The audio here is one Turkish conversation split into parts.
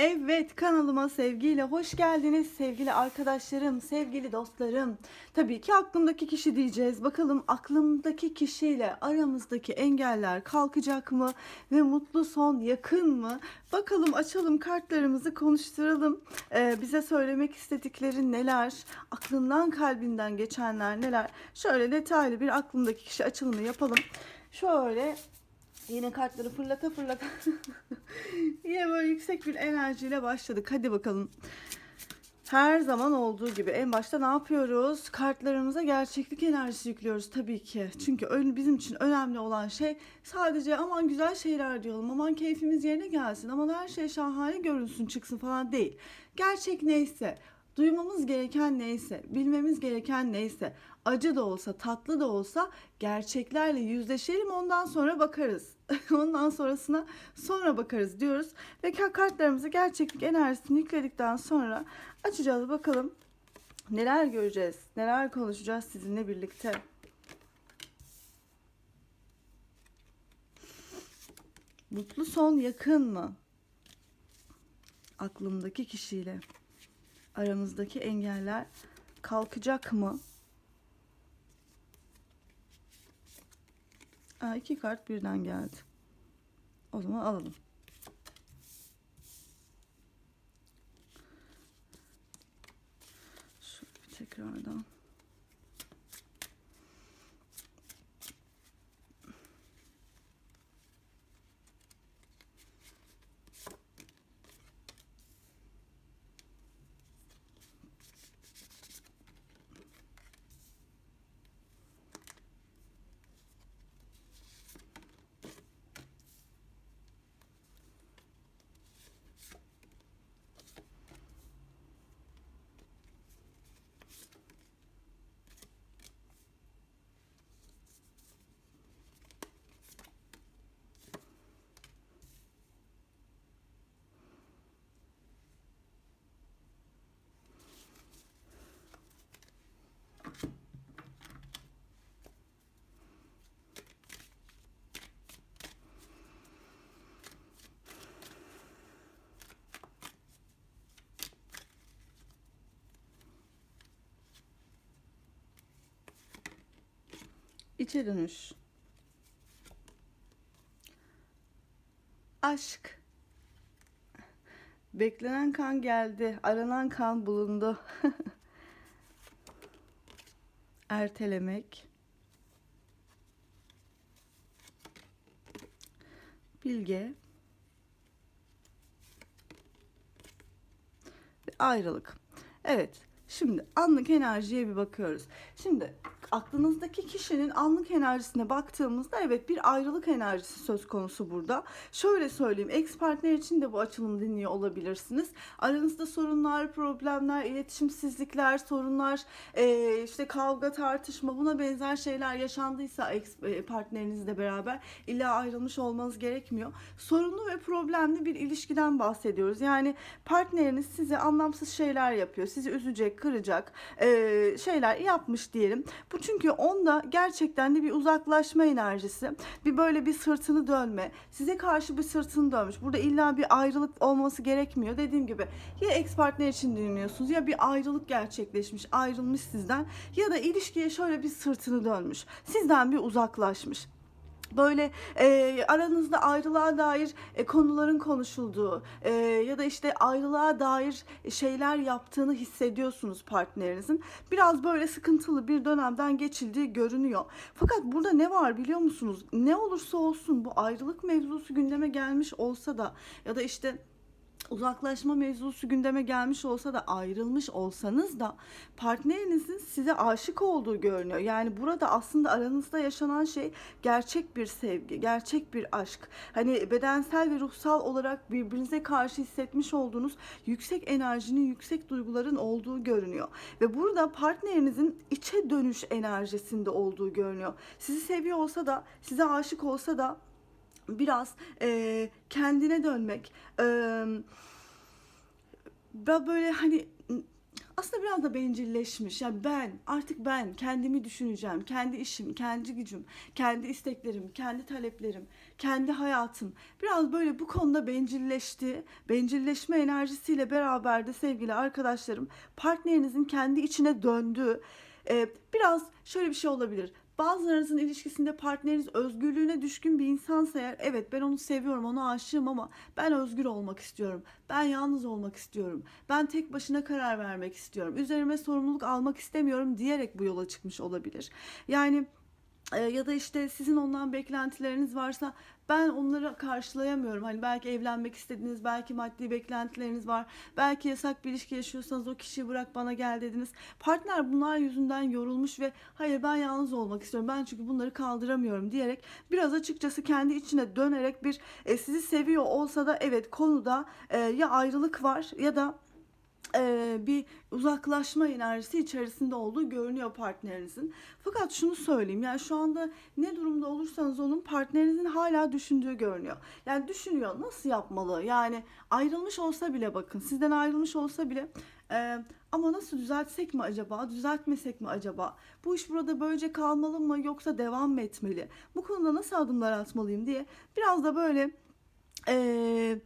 Evet kanalıma sevgiyle hoş geldiniz sevgili arkadaşlarım, sevgili dostlarım. Tabii ki aklımdaki kişi diyeceğiz. Bakalım aklımdaki kişiyle aramızdaki engeller kalkacak mı ve mutlu son yakın mı? Bakalım açalım kartlarımızı konuşturalım. Ee, bize söylemek istedikleri neler? Aklından kalbinden geçenler neler? Şöyle detaylı bir aklımdaki kişi açılımı yapalım. Şöyle Yine kartları fırlata fırlata. Yine böyle yüksek bir enerjiyle başladık. Hadi bakalım. Her zaman olduğu gibi en başta ne yapıyoruz? Kartlarımıza gerçeklik enerjisi yüklüyoruz tabii ki. Çünkü bizim için önemli olan şey sadece aman güzel şeyler diyelim, aman keyfimiz yerine gelsin, aman her şey şahane görünsün çıksın falan değil. Gerçek neyse, duymamız gereken neyse, bilmemiz gereken neyse, acı da olsa, tatlı da olsa gerçeklerle yüzleşelim ondan sonra bakarız. ondan sonrasına sonra bakarız diyoruz. Ve ka- kartlarımızı gerçeklik enerjisini yükledikten sonra açacağız bakalım neler göreceğiz, neler konuşacağız sizinle birlikte. Mutlu son yakın mı? Aklımdaki kişiyle aramızdaki engeller kalkacak mı? Aa, iki kart birden geldi. O zaman alalım. Şöyle tekrardan. İçe dönüş. Aşk. Beklenen kan geldi. Aranan kan bulundu. Ertelemek. Bilge. Ve ayrılık. Evet. Şimdi anlık enerjiye bir bakıyoruz. Şimdi aklınızdaki kişinin anlık enerjisine baktığımızda evet bir ayrılık enerjisi söz konusu burada. Şöyle söyleyeyim ex partner için de bu açılımı dinliyor olabilirsiniz. Aranızda sorunlar, problemler, iletişimsizlikler, sorunlar, eee, işte kavga, tartışma buna benzer şeyler yaşandıysa ex e, partnerinizle beraber illa ayrılmış olmanız gerekmiyor. Sorunlu ve problemli bir ilişkiden bahsediyoruz. Yani partneriniz size anlamsız şeyler yapıyor. Sizi üzecek, kıracak eee, şeyler yapmış diyelim. Bu çünkü onda gerçekten de bir uzaklaşma enerjisi. Bir böyle bir sırtını dönme. Size karşı bir sırtını dönmüş. Burada illa bir ayrılık olması gerekmiyor. Dediğim gibi ya ex partner için dinliyorsunuz ya bir ayrılık gerçekleşmiş, ayrılmış sizden ya da ilişkiye şöyle bir sırtını dönmüş. Sizden bir uzaklaşmış böyle e, aranızda ayrılığa dair e, konuların konuşulduğu e, ya da işte ayrılığa dair şeyler yaptığını hissediyorsunuz partnerinizin. Biraz böyle sıkıntılı bir dönemden geçildiği görünüyor. Fakat burada ne var biliyor musunuz? Ne olursa olsun bu ayrılık mevzusu gündeme gelmiş olsa da ya da işte uzaklaşma mevzusu gündeme gelmiş olsa da ayrılmış olsanız da partnerinizin size aşık olduğu görünüyor. Yani burada aslında aranızda yaşanan şey gerçek bir sevgi, gerçek bir aşk. Hani bedensel ve ruhsal olarak birbirinize karşı hissetmiş olduğunuz yüksek enerjinin, yüksek duyguların olduğu görünüyor. Ve burada partnerinizin içe dönüş enerjisinde olduğu görünüyor. Sizi seviyor olsa da, size aşık olsa da biraz eee, kendine dönmek, ve böyle hani aslında biraz da bencilleşmiş. Yani ben artık ben kendimi düşüneceğim. Kendi işim, kendi gücüm, kendi isteklerim, kendi taleplerim, kendi hayatım. Biraz böyle bu konuda bencilleşti. Bencilleşme enerjisiyle beraber de sevgili arkadaşlarım partnerinizin kendi içine döndüğü e, biraz şöyle bir şey olabilir. Bazılarınızın ilişkisinde partneriniz özgürlüğüne düşkün bir insansa eğer evet ben onu seviyorum ona aşığım ama ben özgür olmak istiyorum. Ben yalnız olmak istiyorum. Ben tek başına karar vermek istiyorum. Üzerime sorumluluk almak istemiyorum diyerek bu yola çıkmış olabilir. Yani ya da işte sizin ondan beklentileriniz varsa ben onları karşılayamıyorum. Hani belki evlenmek istediniz, belki maddi beklentileriniz var. Belki yasak bir ilişki yaşıyorsanız o kişiyi bırak bana gel dediniz. Partner bunlar yüzünden yorulmuş ve hayır ben yalnız olmak istiyorum. Ben çünkü bunları kaldıramıyorum diyerek biraz açıkçası kendi içine dönerek bir e, sizi seviyor olsa da evet konuda e, ya ayrılık var ya da e, bir uzaklaşma enerjisi içerisinde olduğu görünüyor partnerinizin. Fakat şunu söyleyeyim yani şu anda ne durumda olursanız olun partnerinizin hala düşündüğü görünüyor. Yani düşünüyor nasıl yapmalı yani ayrılmış olsa bile bakın sizden ayrılmış olsa bile e, ama nasıl düzeltsek mi acaba düzeltmesek mi acaba bu iş burada böylece kalmalı mı yoksa devam mı etmeli bu konuda nasıl adımlar atmalıyım diye biraz da böyle eee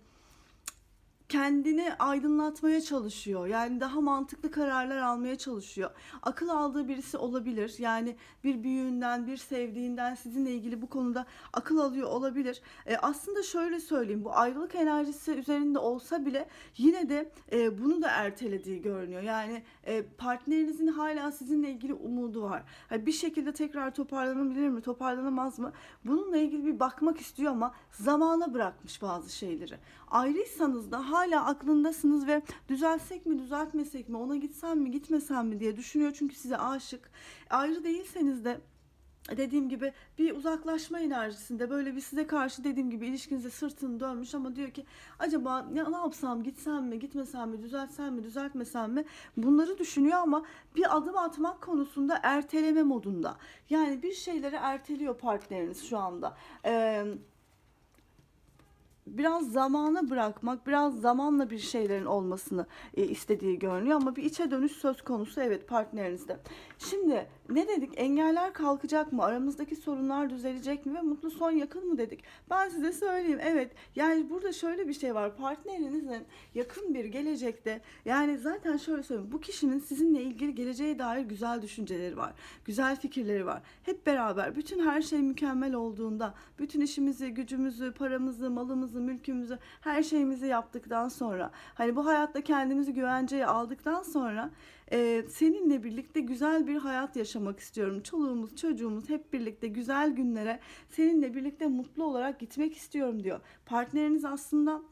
kendini aydınlatmaya çalışıyor. Yani daha mantıklı kararlar almaya çalışıyor. Akıl aldığı birisi olabilir. Yani bir büyüğünden, bir sevdiğinden sizinle ilgili bu konuda akıl alıyor olabilir. E, aslında şöyle söyleyeyim. Bu ayrılık enerjisi üzerinde olsa bile yine de e, bunu da ertelediği görünüyor. Yani e, partnerinizin hala sizinle ilgili umudu var. Yani bir şekilde tekrar toparlanabilir mi, toparlanamaz mı? Bununla ilgili bir bakmak istiyor ama zamana bırakmış bazı şeyleri. Ayrıysanız da hala aklındasınız ve düzelsek mi düzeltmesek mi ona gitsem mi gitmesem mi diye düşünüyor çünkü size aşık. Ayrı değilseniz de dediğim gibi bir uzaklaşma enerjisinde böyle bir size karşı dediğim gibi ilişkinize sırtını dönmüş ama diyor ki acaba ne yapsam gitsem mi gitmesem mi düzeltsem mi düzeltmesem mi bunları düşünüyor ama bir adım atmak konusunda erteleme modunda yani bir şeyleri erteliyor partneriniz şu anda. Ee, biraz zamana bırakmak, biraz zamanla bir şeylerin olmasını e, istediği görünüyor ama bir içe dönüş söz konusu evet partnerinizde. Şimdi ne dedik? Engeller kalkacak mı? Aramızdaki sorunlar düzelecek mi ve mutlu son yakın mı dedik? Ben size söyleyeyim. Evet. Yani burada şöyle bir şey var. Partnerinizin yakın bir gelecekte yani zaten şöyle söyleyeyim. Bu kişinin sizinle ilgili geleceğe dair güzel düşünceleri var. Güzel fikirleri var. Hep beraber bütün her şey mükemmel olduğunda, bütün işimizi, gücümüzü, paramızı, malımızı, mülkümüzü, her şeyimizi yaptıktan sonra hani bu hayatta kendimizi güvenceye aldıktan sonra e, seninle birlikte güzel bir hayat yaşamak istiyorum. Çoluğumuz, çocuğumuz hep birlikte güzel günlere seninle birlikte mutlu olarak gitmek istiyorum diyor. Partneriniz aslında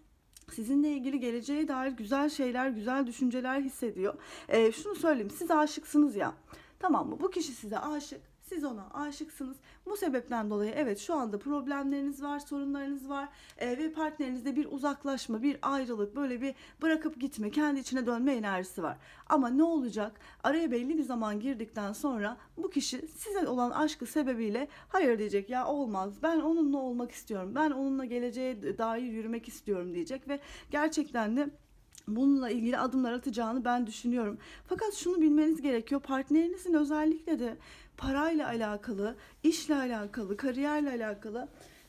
sizinle ilgili geleceğe dair güzel şeyler, güzel düşünceler hissediyor. E, şunu söyleyeyim, siz aşıksınız ya. Tamam mı? Bu kişi size aşık. Siz ona aşıksınız. Bu sebepten dolayı evet şu anda problemleriniz var, sorunlarınız var e, ve partnerinizde bir uzaklaşma, bir ayrılık, böyle bir bırakıp gitme, kendi içine dönme enerjisi var. Ama ne olacak? Araya belli bir zaman girdikten sonra bu kişi size olan aşkı sebebiyle hayır diyecek ya olmaz. Ben onunla olmak istiyorum. Ben onunla geleceğe dair yürümek istiyorum diyecek ve gerçekten de bununla ilgili adımlar atacağını ben düşünüyorum. Fakat şunu bilmeniz gerekiyor. Partnerinizin özellikle de parayla alakalı, işle alakalı, kariyerle alakalı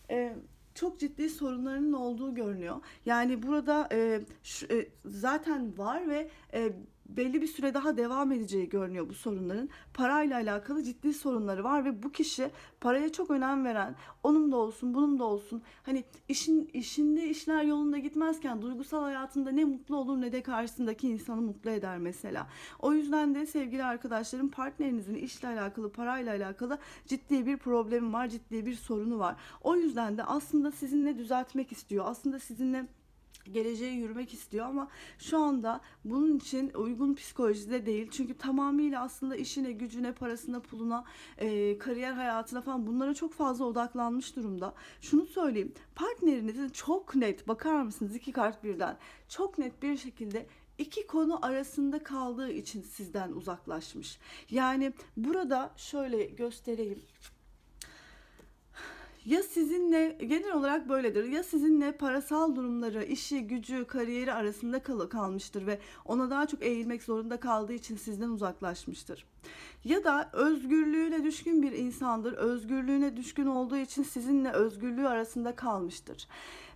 e, çok ciddi sorunlarının olduğu görünüyor. Yani burada e, şu, e, zaten var ve e, belli bir süre daha devam edeceği görünüyor bu sorunların. Parayla alakalı ciddi sorunları var ve bu kişi paraya çok önem veren, onun da olsun, bunun da olsun. Hani işin işinde işler yolunda gitmezken duygusal hayatında ne mutlu olur ne de karşısındaki insanı mutlu eder mesela. O yüzden de sevgili arkadaşlarım partnerinizin işle alakalı, parayla alakalı ciddi bir problemi var, ciddi bir sorunu var. O yüzden de aslında sizinle düzeltmek istiyor. Aslında sizinle geleceğe yürümek istiyor ama şu anda bunun için uygun psikolojide değil. Çünkü tamamıyla aslında işine, gücüne, parasına, puluna, e, kariyer hayatına falan bunlara çok fazla odaklanmış durumda. Şunu söyleyeyim. Partnerinizin çok net bakar mısınız iki kart birden çok net bir şekilde iki konu arasında kaldığı için sizden uzaklaşmış. Yani burada şöyle göstereyim. Ya sizinle genel olarak böyledir. Ya sizinle parasal durumları, işi, gücü, kariyeri arasında kal kalmıştır ve ona daha çok eğilmek zorunda kaldığı için sizden uzaklaşmıştır. Ya da özgürlüğüne düşkün bir insandır. Özgürlüğüne düşkün olduğu için sizinle özgürlüğü arasında kalmıştır.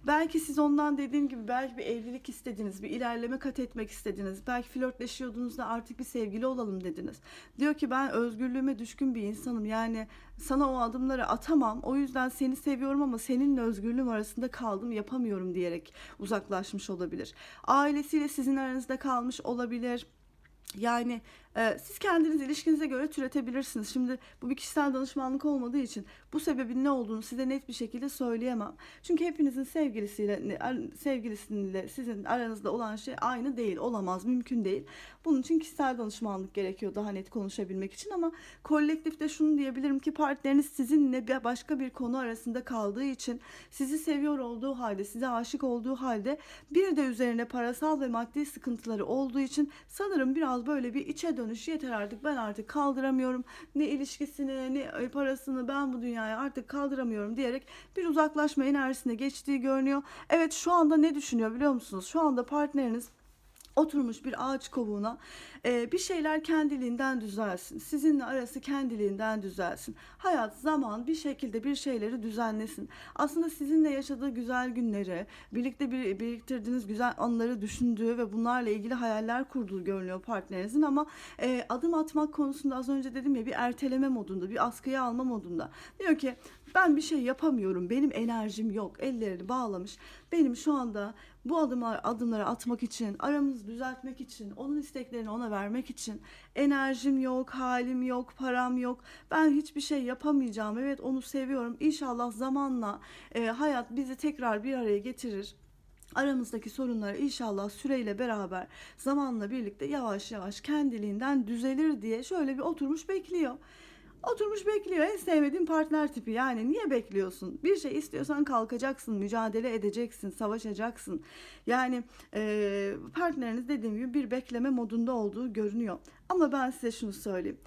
Belki siz ondan dediğim gibi belki bir evlilik istediniz, bir ilerleme kat etmek istediniz. Belki flörtleşiyordunuz da artık bir sevgili olalım dediniz. Diyor ki ben özgürlüğüme düşkün bir insanım. Yani sana o adımları atamam. O yüzden seni seviyorum ama seninle özgürlüğüm arasında kaldım, yapamıyorum diyerek uzaklaşmış olabilir. Ailesiyle sizin aranızda kalmış olabilir. Yani siz kendiniz ilişkinize göre türetebilirsiniz. Şimdi bu bir kişisel danışmanlık olmadığı için bu sebebin ne olduğunu size net bir şekilde söyleyemem. Çünkü hepinizin sevgilisiyle sevgilisiyle sizin aranızda olan şey aynı değil, olamaz, mümkün değil. Bunun için kişisel danışmanlık gerekiyor daha net konuşabilmek için ama kolektifte şunu diyebilirim ki partneriniz sizinle başka bir konu arasında kaldığı için sizi seviyor olduğu halde, size aşık olduğu halde bir de üzerine parasal ve maddi sıkıntıları olduğu için sanırım biraz böyle bir içe dönüş yeter artık ben artık kaldıramıyorum ne ilişkisini ne parasını ben bu dünyaya artık kaldıramıyorum diyerek bir uzaklaşma enerjisine geçtiği görünüyor. Evet şu anda ne düşünüyor biliyor musunuz? Şu anda partneriniz oturmuş bir ağaç kovuğuna e, bir şeyler kendiliğinden düzelsin. Sizinle arası kendiliğinden düzelsin. Hayat, zaman bir şekilde bir şeyleri düzenlesin. Aslında sizinle yaşadığı güzel günleri, birlikte bir, biriktirdiğiniz güzel anları düşündüğü ve bunlarla ilgili hayaller kurduğu görünüyor partnerinizin ama e, adım atmak konusunda az önce dedim ya bir erteleme modunda, bir askıya alma modunda. Diyor ki ben bir şey yapamıyorum. Benim enerjim yok. Ellerini bağlamış. Benim şu anda bu adımlar adımları atmak için, aramızı düzeltmek için, onun isteklerini ona vermek için enerjim yok, halim yok, param yok. Ben hiçbir şey yapamayacağım. Evet onu seviyorum. İnşallah zamanla e, hayat bizi tekrar bir araya getirir aramızdaki sorunları inşallah süreyle beraber zamanla birlikte yavaş yavaş kendiliğinden düzelir diye şöyle bir oturmuş bekliyor. Oturmuş bekliyor. En sevmediğim partner tipi. Yani niye bekliyorsun? Bir şey istiyorsan kalkacaksın, mücadele edeceksin, savaşacaksın. Yani e, partneriniz dediğim gibi bir bekleme modunda olduğu görünüyor. Ama ben size şunu söyleyeyim.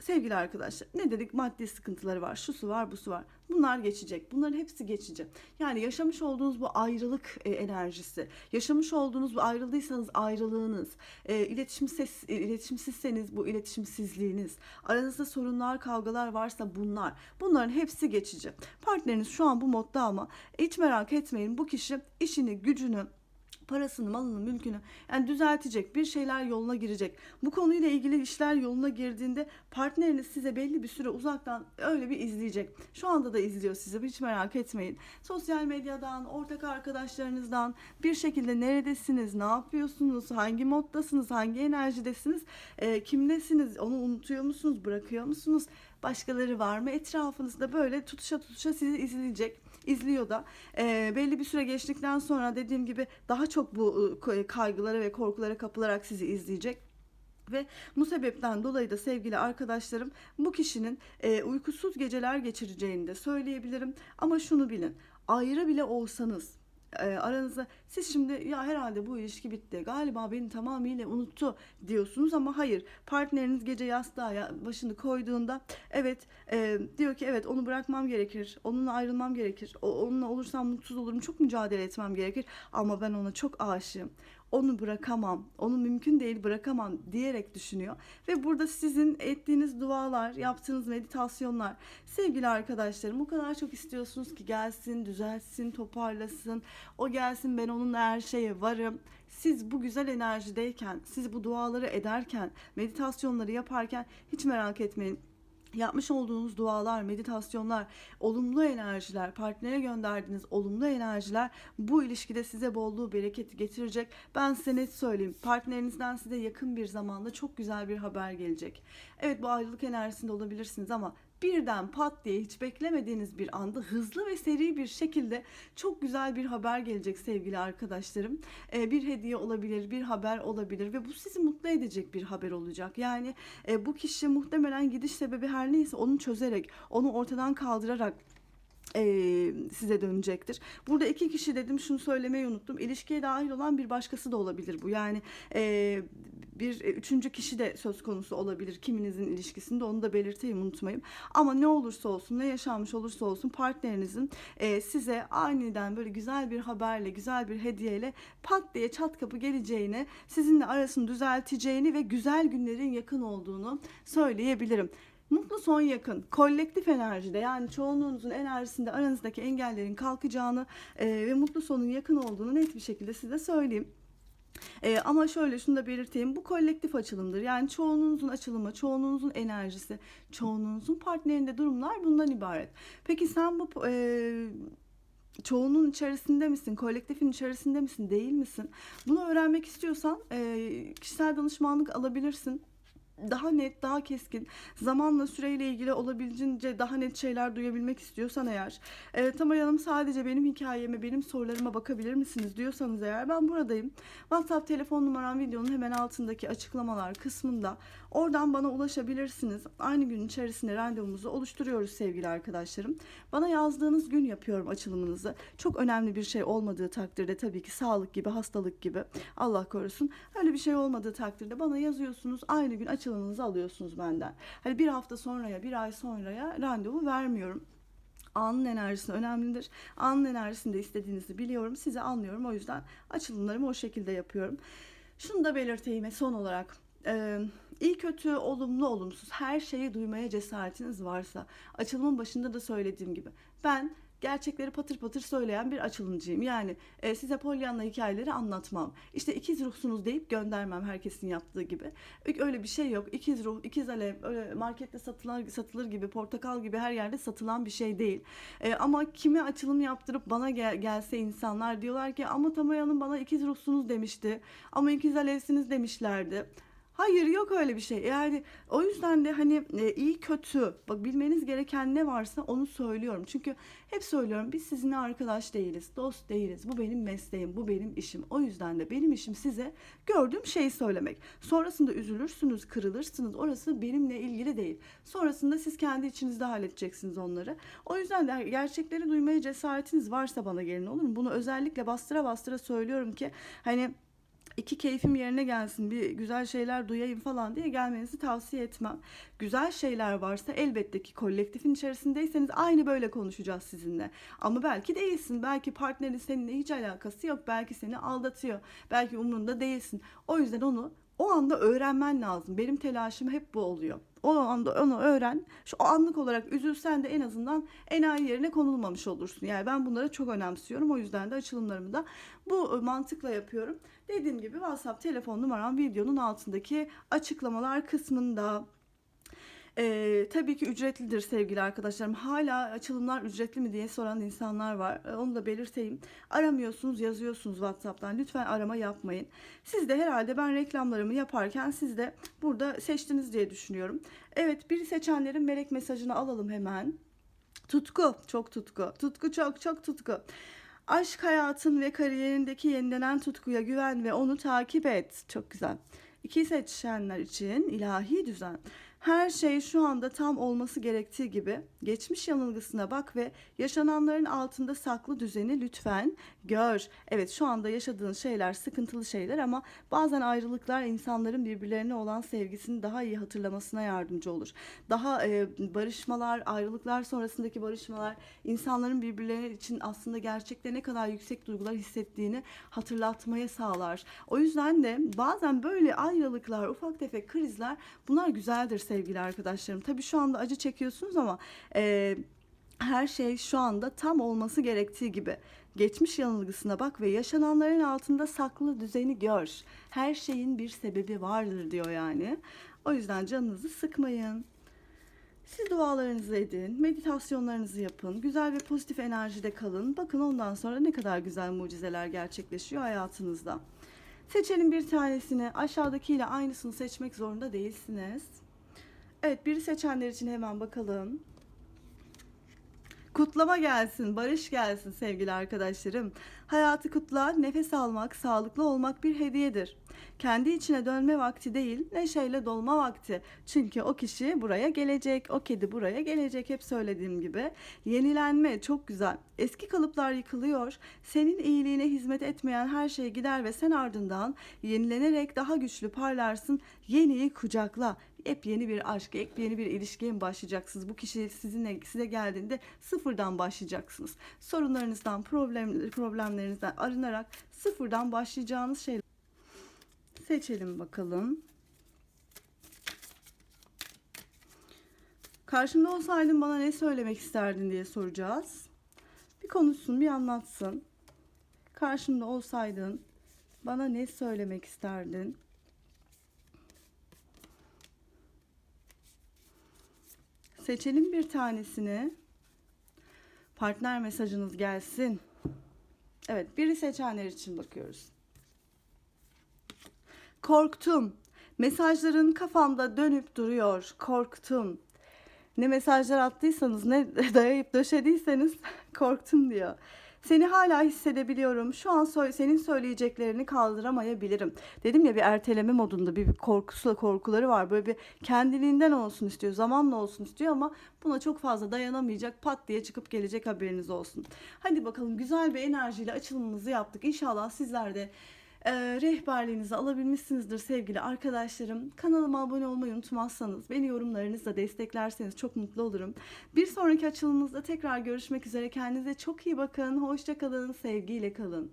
Sevgili arkadaşlar ne dedik? Maddi sıkıntıları var şusu var busu var. Bunlar geçecek bunların hepsi geçecek yani yaşamış olduğunuz bu ayrılık e, enerjisi yaşamış olduğunuz bu ayrıldıysanız ayrılığınız e, iletişimsiz, iletişimsizseniz bu iletişimsizliğiniz aranızda sorunlar kavgalar varsa bunlar bunların hepsi geçici. Partneriniz şu an bu modda ama hiç merak etmeyin bu kişi işini gücünü parasını, malını, mülkünü yani düzeltecek, bir şeyler yoluna girecek. Bu konuyla ilgili işler yoluna girdiğinde partneriniz size belli bir süre uzaktan öyle bir izleyecek. Şu anda da izliyor sizi hiç merak etmeyin. Sosyal medyadan, ortak arkadaşlarınızdan bir şekilde neredesiniz, ne yapıyorsunuz, hangi moddasınız, hangi enerjidesiniz, e, kimdesiniz, onu unutuyor musunuz, bırakıyor musunuz? Başkaları var mı etrafınızda böyle tutuşa tutuşa sizi izleyecek izliyor da e, belli bir süre geçtikten sonra dediğim gibi daha çok bu e, kaygılara ve korkulara kapılarak sizi izleyecek. Ve bu sebepten dolayı da sevgili arkadaşlarım bu kişinin e, uykusuz geceler geçireceğini de söyleyebilirim. Ama şunu bilin ayrı bile olsanız e, aranızda siz şimdi ya herhalde bu ilişki bitti galiba beni tamamıyla unuttu diyorsunuz ama hayır partneriniz gece yastığa başını koyduğunda evet e, diyor ki evet onu bırakmam gerekir onunla ayrılmam gerekir o, onunla olursam mutsuz olurum çok mücadele etmem gerekir ama ben ona çok aşığım onu bırakamam, onu mümkün değil bırakamam diyerek düşünüyor. Ve burada sizin ettiğiniz dualar, yaptığınız meditasyonlar, sevgili arkadaşlarım o kadar çok istiyorsunuz ki gelsin, düzelsin, toparlasın, o gelsin ben onunla her şeye varım. Siz bu güzel enerjideyken, siz bu duaları ederken, meditasyonları yaparken hiç merak etmeyin yapmış olduğunuz dualar, meditasyonlar, olumlu enerjiler, partnere gönderdiğiniz olumlu enerjiler bu ilişkide size bolluğu, bereketi getirecek. Ben size net söyleyeyim. Partnerinizden size yakın bir zamanda çok güzel bir haber gelecek. Evet bu ayrılık enerjisinde olabilirsiniz ama birden pat diye hiç beklemediğiniz bir anda hızlı ve seri bir şekilde çok güzel bir haber gelecek sevgili arkadaşlarım. Ee, bir hediye olabilir, bir haber olabilir ve bu sizi mutlu edecek bir haber olacak. Yani e, bu kişi muhtemelen gidiş sebebi her neyse onu çözerek, onu ortadan kaldırarak e, size dönecektir. Burada iki kişi dedim şunu söylemeyi unuttum. İlişkiye dahil olan bir başkası da olabilir bu. Yani e, bir e, üçüncü kişi de söz konusu olabilir kiminizin ilişkisinde onu da belirteyim unutmayın. Ama ne olursa olsun ne yaşanmış olursa olsun partnerinizin e, size aniden böyle güzel bir haberle güzel bir hediyeyle pat diye çat kapı geleceğini sizinle arasını düzelteceğini ve güzel günlerin yakın olduğunu söyleyebilirim. Mutlu son yakın, kolektif enerjide yani çoğunluğunuzun enerjisinde aranızdaki engellerin kalkacağını e, ve mutlu sonun yakın olduğunu net bir şekilde size söyleyeyim. Ee, ama şöyle şunu da belirteyim. Bu kolektif açılımdır. Yani çoğunluğunuzun açılımı, çoğunluğunuzun enerjisi, çoğunluğunuzun partnerinde durumlar bundan ibaret. Peki sen bu e, çoğunun içerisinde misin? Kolektifin içerisinde misin? Değil misin? Bunu öğrenmek istiyorsan e, kişisel danışmanlık alabilirsin daha net, daha keskin, zamanla süreyle ilgili olabildiğince daha net şeyler duyabilmek istiyorsan eğer, e, Tamar Hanım sadece benim hikayeme, benim sorularıma bakabilir misiniz diyorsanız eğer ben buradayım. WhatsApp telefon numaram videonun hemen altındaki açıklamalar kısmında oradan bana ulaşabilirsiniz. Aynı gün içerisinde randevumuzu oluşturuyoruz sevgili arkadaşlarım. Bana yazdığınız gün yapıyorum açılımınızı. Çok önemli bir şey olmadığı takdirde tabii ki sağlık gibi, hastalık gibi Allah korusun. Öyle bir şey olmadığı takdirde bana yazıyorsunuz. Aynı gün açılımınızı alıyorsunuz benden. Hani bir hafta sonraya, bir ay sonraya randevu vermiyorum. Anın enerjisi önemlidir. Anın enerjisinde istediğinizi biliyorum. Sizi anlıyorum. O yüzden açılımlarımı o şekilde yapıyorum. Şunu da belirteyim son olarak. Ee, iyi kötü, olumlu, olumsuz her şeyi duymaya cesaretiniz varsa açılımın başında da söylediğim gibi ben gerçekleri patır patır söyleyen bir açılımcıyım. Yani e, size Pollyanna hikayeleri anlatmam. İşte ikiz ruhsunuz deyip göndermem herkesin yaptığı gibi. Öyle bir şey yok. İkiz ruh, ikiz alev öyle markette satılan satılır gibi, portakal gibi her yerde satılan bir şey değil. E, ama kime açılım yaptırıp bana gel, gelse insanlar diyorlar ki ama Tamay Hanım bana ikiz ruhsunuz demişti. Ama ikiz alevsiniz demişlerdi. Hayır yok öyle bir şey. Yani o yüzden de hani e, iyi kötü bak bilmeniz gereken ne varsa onu söylüyorum. Çünkü hep söylüyorum biz sizinle arkadaş değiliz, dost değiliz. Bu benim mesleğim, bu benim işim. O yüzden de benim işim size gördüğüm şeyi söylemek. Sonrasında üzülürsünüz, kırılırsınız. Orası benimle ilgili değil. Sonrasında siz kendi içinizde halledeceksiniz onları. O yüzden de gerçekleri duymaya cesaretiniz varsa bana gelin olur mu? Bunu özellikle bastıra bastıra söylüyorum ki hani iki keyfim yerine gelsin, bir güzel şeyler duyayım falan diye gelmenizi tavsiye etmem. Güzel şeyler varsa elbette ki kolektifin içerisindeyseniz aynı böyle konuşacağız sizinle. Ama belki değilsin. Belki partnerin seninle hiç alakası yok. Belki seni aldatıyor. Belki umrunda değilsin. O yüzden onu o anda öğrenmen lazım. Benim telaşım hep bu oluyor. O anda onu öğren. Şu anlık olarak üzülsen de en azından enayi yerine konulmamış olursun. Yani ben bunları çok önemsiyorum. O yüzden de açılımlarımı da bu mantıkla yapıyorum. Dediğim gibi WhatsApp telefon numaram videonun altındaki açıklamalar kısmında. Ee, tabii ki ücretlidir sevgili arkadaşlarım. Hala açılımlar ücretli mi diye soran insanlar var. Ee, onu da belirteyim. Aramıyorsunuz, yazıyorsunuz WhatsApp'tan. Lütfen arama yapmayın. Siz de herhalde ben reklamlarımı yaparken siz de burada seçtiniz diye düşünüyorum. Evet, bir seçenlerin melek mesajını alalım hemen. Tutku, çok tutku. Tutku çok çok tutku. Aşk hayatın ve kariyerindeki yenilenen tutkuya güven ve onu takip et. Çok güzel. İki seçenler için ilahi düzen. Her şey şu anda tam olması gerektiği gibi geçmiş yanılgısına bak ve yaşananların altında saklı düzeni lütfen gör. Evet şu anda yaşadığın şeyler sıkıntılı şeyler ama bazen ayrılıklar insanların birbirlerine olan sevgisini daha iyi hatırlamasına yardımcı olur. Daha e, barışmalar, ayrılıklar sonrasındaki barışmalar insanların birbirleri için aslında gerçekte ne kadar yüksek duygular hissettiğini hatırlatmaya sağlar. O yüzden de bazen böyle ayrılıklar, ufak tefek krizler bunlar güzeldir sevgili arkadaşlarım. Tabii şu anda acı çekiyorsunuz ama e, her şey şu anda tam olması gerektiği gibi. Geçmiş yanılgısına bak ve yaşananların altında saklı düzeni gör. Her şeyin bir sebebi vardır diyor yani. O yüzden canınızı sıkmayın. Siz dualarınızı edin, meditasyonlarınızı yapın, güzel ve pozitif enerjide kalın. Bakın ondan sonra ne kadar güzel mucizeler gerçekleşiyor hayatınızda. Seçelim bir tanesini. Aşağıdakiyle aynısını seçmek zorunda değilsiniz. Evet, biri seçenler için hemen bakalım. Kutlama gelsin, barış gelsin sevgili arkadaşlarım. Hayatı kutla, nefes almak, sağlıklı olmak bir hediyedir. Kendi içine dönme vakti değil, neşeyle dolma vakti. Çünkü o kişi buraya gelecek, o kedi buraya gelecek hep söylediğim gibi. Yenilenme çok güzel. Eski kalıplar yıkılıyor. Senin iyiliğine hizmet etmeyen her şey gider ve sen ardından yenilenerek daha güçlü parlarsın. Yeniyi kucakla. Yepyeni bir aşk, yepyeni bir ilişkiye mi başlayacaksınız? Bu kişi sizinle size geldiğinde sıfırdan başlayacaksınız. Sorunlarınızdan, problem, problemlerinizden arınarak sıfırdan başlayacağınız şeyler. Seçelim bakalım. Karşımda olsaydın bana ne söylemek isterdin diye soracağız. Bir konuşsun, bir anlatsın. Karşımda olsaydın bana ne söylemek isterdin? Seçelim bir tanesini. Partner mesajınız gelsin. Evet, biri seçenler için bakıyoruz. Korktum. Mesajların kafamda dönüp duruyor. Korktum. Ne mesajlar attıysanız, ne dayayıp döşediyseniz korktum diyor. Seni hala hissedebiliyorum. Şu an senin söyleyeceklerini kaldıramayabilirim. Dedim ya bir erteleme modunda bir korkusu, korkuları var. Böyle bir kendiliğinden olsun istiyor, zamanla olsun istiyor ama buna çok fazla dayanamayacak. Pat diye çıkıp gelecek haberiniz olsun. Hadi bakalım güzel bir enerjiyle açılımımızı yaptık. İnşallah sizler de e, rehberliğinizi alabilmişsinizdir sevgili arkadaşlarım. Kanalıma abone olmayı unutmazsanız, beni yorumlarınızla desteklerseniz çok mutlu olurum. Bir sonraki açılımımızda tekrar görüşmek üzere. Kendinize çok iyi bakın. Hoşça kalın. Sevgiyle kalın.